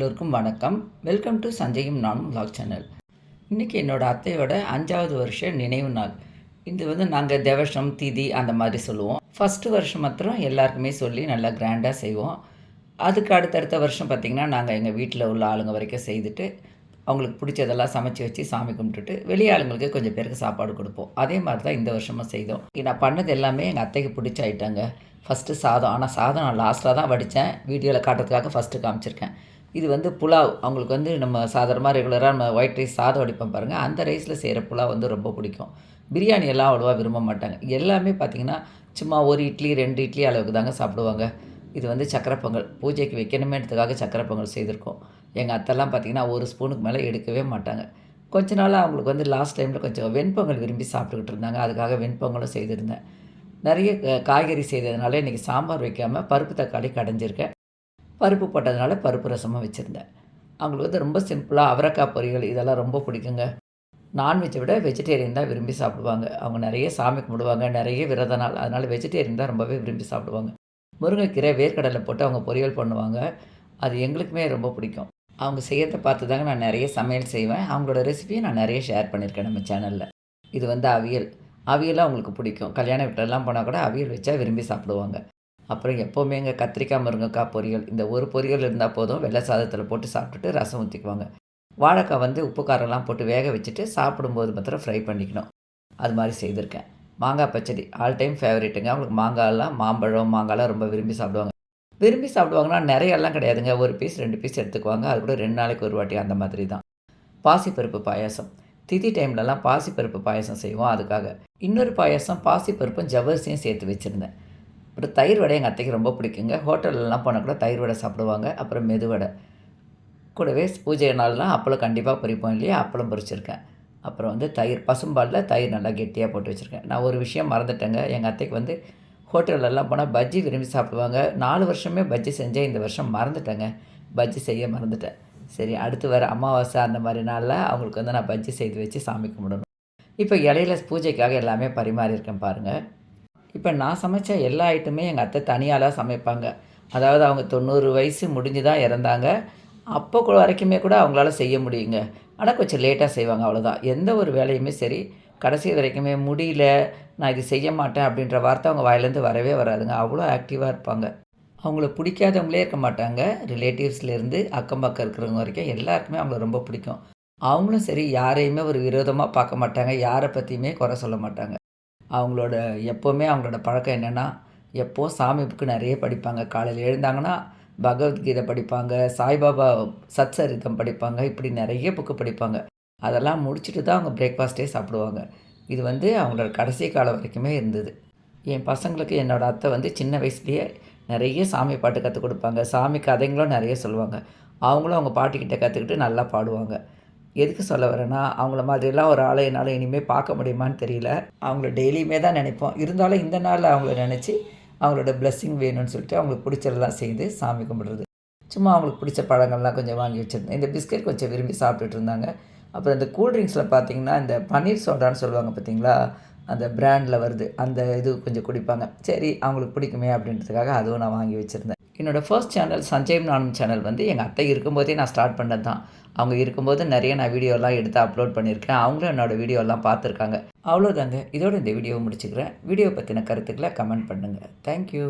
எல்லோருக்கும் வணக்கம். Welcome to சஞ்சயம் நானும் வ்ளாக் சேனல் இன்றைக்கி என்னோடய அத்தையோட அஞ்சாவது வருஷ நினைவு நாள். இது வந்து நாங்கள் தேவசம் திதி அந்த மாதிரி சொல்லுவோம். ஃபஸ்ட்டு வருஷம் மாத்திரம் எல்லாருக்குமே சொல்லி நல்லா கிராண்டாக செய்வோம். அதுக்கு அடுத்தடுத்த வருஷம் பார்த்திங்கன்னா நாங்கள் எங்கள் வீட்டில் உள்ள ஆளுங்க வரைக்கும் செய்துட்டு அவங்களுக்கு பிடிச்சதெல்லாம் சமைச்சு வச்சு சாமி கும்பிட்டுட்டு வெளியே ஆளுங்களுக்கு கொஞ்சம் பேருக்கு சாப்பாடு கொடுப்போம். அதே மாதிரி தான் இந்த வருஷமும் செய்தோம். நான் பண்ணது எல்லாமே எங்கள் அத்தைக்கு பிடிச்ச ஐட்டங்க ஃபஸ்ட்டு சாதம். ஆனால் சாதம் நான் லாஸ்ட்டாக தான் வடித்தேன் வீடியோவில் காட்டுறதுக்காக ஃபஸ்ட்டு காமிச்சிருக்கேன். இது வந்து புலாவ். அவங்களுக்கு வந்து நம்ம சாதாரணமாக ரெகுலராக நம்ம ஒயிட் ரைஸ் சாதம் வடிப்போம் பாருங்கள் அந்த ரைஸில் செய்கிற புலாவ் வந்து ரொம்ப பிடிக்கும். பிரியாணி எல்லாம் அவ்வளோவா விரும்ப மாட்டாங்க. எல்லாமே பார்த்திங்கன்னா சும்மா ஒரு இட்லி ரெண்டு இட்லி அளவுக்கு தாங்க சாப்பிடுவாங்க. இது வந்து சக்கரை பொங்கல். பூஜைக்கு வைக்கணுமேன்றதுக்காக சக்கரை பொங்கல் செய்திருக்கோம். எங்கள் அத்தைலாம் பார்த்திங்கன்னா ஒரு ஸ்பூனுக்கு மேலே எடுக்கவே மாட்டாங்க. கொஞ்ச நாள் அவங்களுக்கு வந்து லாஸ்ட் டைமில் கொஞ்சம் வெண்பொங்கல் விரும்பி சாப்பிட்டுக்கிட்டு இருந்தாங்க. அதுக்காக வெண்பொங்கலும் செய்திருந்தேன். நிறைய க- காய்கறி செய்ததுனால இன்றைக்கி சாம்பார் வைக்காமல் பருப்பு தக்காளி கடைஞ்சிருக்கேன். பருப்பு போட்டதுனால பருப்பு ரசமாக வச்சுருந்தேன். அவங்களுக்கு வந்து ரொம்ப சிம்பிளாக அவரைக்காய் பொரியல் இதெல்லாம் ரொம்ப பிடிக்குங்க. நான்வெஜ்ஜை விட வெஜிடேரியன் தான் விரும்பி சாப்பிடுவாங்க. அவங்க நிறைய சாமி கும்பிடுவாங்க நிறைய விரத நாள். அதனால் வெஜிடேரியன் தான் ரொம்பவே விரும்பி சாப்பிடுவாங்க. முருங்கைக்கீரை வேர்க்கடலை போட்டு அவங்க பொரியல் பண்ணுவாங்க. அது எங்களுக்குமே ரொம்ப பிடிக்கும். அவங்க செய்யறதை பார்த்து தாங்க நான் நிறைய சமையல் செய்வேன். அவங்களோட ரெசிபியை நான் நிறைய ஷேர் பண்ணியிருக்கேன் நம்ம சேனலில் இது வந்து அவியல். அவியலாக அவங்களுக்கு பிடிக்கும். கல்யாண வீட்டிலலாம் போனால் கூட அவியல் வச்சா விரும்பி சாப்பிடுவாங்க. அப்புறம் எப்போவுமே எங்கள் கத்திரிக்காய் முருங்கைக்காய் பொரியல் இந்த ஒரு பொரியல் இருந்தால் போதும் வெள்ளை சாதத்தில் போட்டு சாப்பிட்டுட்டு ரசம் ஊற்றிக்குவாங்க வாழைக்காய் வந்து உப்பு காரம்லாம் போட்டு வேக வச்சுட்டு சாப்பிடும்போது மாத்திரம் ஃப்ரை பண்ணிக்கணும். அது மாதிரி செய்திருக்கேன். மாங்காய் பச்சடி ஆல் டைம் ஃபேவரேட்டுங்க அவங்களுக்கு மாங்காயெல்லாம் மாம்பழம் மாங்காய்லாம் ரொம்ப விரும்பி சாப்பிடுவாங்க. விரும்பி சாப்பிடுவாங்கன்னா நிறையெல்லாம் கிடையாதுங்க. ஒரு பீஸ் ரெண்டு பீஸ் எடுத்துக்குவாங்க. அது கூட ரெண்டு நாளைக்கு ஒரு வாட்டி அந்த மாதிரி தான். பாசிப்பருப்பு பாயாசம். திதி டைம்லலாம் பாசிப்பருப்பு பாயாசம் செய்வோம். அதுக்காக. இன்னொரு பாயாசம் பாசிப்பருப்பும் ஜவ்வரிசியும் சேர்த்து வச்சுருந்தேன். அப்புறம் தயிர் வடை எங்கள் அத்தைக்கு ரொம்ப பிடிக்குங்க. ஹோட்டல்லலாம் போனால் கூட தயிர் வடை சாப்பிடுவாங்க. அப்புறம் மெதுவடை கூடவே பூஜை நாள்லாம் அப்பளம் கண்டிப்பாக பொரிப்போம் இல்லையா? அப்பளம் பொரிச்சிருக்கேன். அப்புறம் வந்து தயிர் பசும்பாலில் தயிர் நல்லா கெட்டியாக போட்டு வச்சுருக்கேன். நான் ஒரு விஷயம் மறந்துட்டேங்க. எங்கள் அத்தைக்கு வந்து ஹோட்டல்லலாம் போனால் பஜ்ஜி விரும்பி சாப்பிடுவாங்க. நாலு வருஷமே பஜ்ஜி செஞ்சேன். இந்த வருஷம் மறந்துட்டேங்க. பஜ்ஜி செய்ய மறந்துட்டேன். சரி அடுத்து வர அமாவாசை அந்த மாதிரி நாளில் அவங்களுக்கு வந்து நான் பஜ்ஜி செய்து வச்சு சாமி கும்பிடணும். இப்போ இலையில பூஜைக்காக எல்லாமே பரிமாறியிருக்கேன் பாருங்கள் இப்போ நான் சமைச்ச எல்லா ஐட்டமே எங்கள் அத்தை தனியாலாம் சமைப்பாங்க. அதாவது அவங்க தொண்ணூறு வயசு முடிஞ்சு தான் இறந்தாங்க. அப்போ கூட வரைக்குமே கூட அவங்களால செய்ய முடியுங்க. ஆனால் கொஞ்சம் லேட்டாக செய்வாங்க அவ்வளோதான் எந்த ஒரு வேலையுமே சரி கடைசி வரைக்குமே முடியல நான் இது செய்ய மாட்டேன் அப்படின்ற வார்த்தை அவங்க வாயிலேருந்து வரவே வராதுங்க. அவ்வளோ ஆக்டிவாக இருப்பாங்க. அவங்கள பிடிக்காதவங்களே இருக்க மாட்டாங்க. ரிலேட்டிவ்ஸ்லேருந்து அக்கம் பக்கம் இருக்கிறவங்க வரைக்கும் எல்லாருக்குமே அவங்கள ரொம்ப பிடிக்கும். அவங்களும் சரி யாரையுமே ஒரு விரோதமாக பார்க்க மாட்டாங்க. யாரை பற்றியுமே குறை சொல்ல மாட்டாங்க. அவங்களோட எப்போவுமே அவங்களோட பழக்கம் என்னென்னா எப்போது சாமி புக்கு நிறைய படிப்பாங்க. காலையில் எழுந்தாங்கன்னா பகவத்கீதை படிப்பாங்க சாய்பாபா சத்சரிதம் படிப்பாங்க இப்படி நிறைய புக்கு படிப்பாங்க. அதெல்லாம் முடிச்சுட்டு தான் அவங்க பிரேக்ஃபாஸ்ட்டே சாப்பிடுவாங்க. இது வந்து அவங்களோட கடைசி காலம் வரைக்குமே இருந்தது. என் பசங்களுக்கு என்னோடய அத்தை வந்து சின்ன வயசுலேயே நிறைய சாமி பாட்டு கற்றுக் கொடுப்பாங்க. சாமி கதைங்களும் நிறைய சொல்லுவாங்க. அவங்களும் அவங்க பாட்டிக்கிட்ட கற்றுக்கிட்டு நல்லா பாடுவாங்க. எதுக்கு சொல்ல வரேன்னா அவங்கள மாதிரிலாம் ஒரு ஆளை என்னால் இனிமேல் பார்க்க முடியுமான்னு தெரியல. அவங்கள டெய்லியுமே தான் நினைப்போம். இருந்தாலும் இந்த நாளில் அவங்கள நினச்சி அவங்களோட பிளெஸ்ஸிங் வேணும்னு சொல்லிட்டு அவங்களுக்கு பிடிச்சதெல்லாம் செய்து சாமி கும்பிடுறது. சும்மா அவங்களுக்கு பிடிச்ச பழங்கள்லாம் கொஞ்சம் வாங்கி வச்சுருந்தேன். இந்த பிஸ்கெட் கொஞ்சம் விரும்பி சாப்பிட்டுட்டு இருந்தாங்க. அப்புறம் இந்த கூல்ட்ரிங்க்ஸில் பார்த்தீங்கன்னா இந்த பன்னீர் சோடான்னு சொல்லுவாங்க பார்த்தீங்களா அந்த பிராண்டில் வருது. அந்த இது கொஞ்சம் குடிப்பாங்க. சரி அவங்களுக்கு பிடிக்குமே அப்படின்றதுக்காக அதுவும் நான் வாங்கி வச்சுருந்தேன். என்னோடய ஃபர்ஸ்ட் சேனல் சஞ்சய் நானும் சேனல் வந்து எங்கள் அத்தை இருக்கும்போதே நான் ஸ்டார்ட் பண்ணது தான் அவங்க இருக்கும்போது நிறைய நான் வீடியோலாம் எடுத்து அப்லோட் பண்ணியிருக்கேன். அவங்களும் என்னோட வீடியோலாம் பார்த்துருக்காங்க. அவ்வளோதாங்க இதோட இந்த வீடியோவை முடிச்சுக்கிறேன். வீடியோ பற்றின கருத்துக்களை கமெண்ட் பண்ணுங்கள் தேங்க்யூ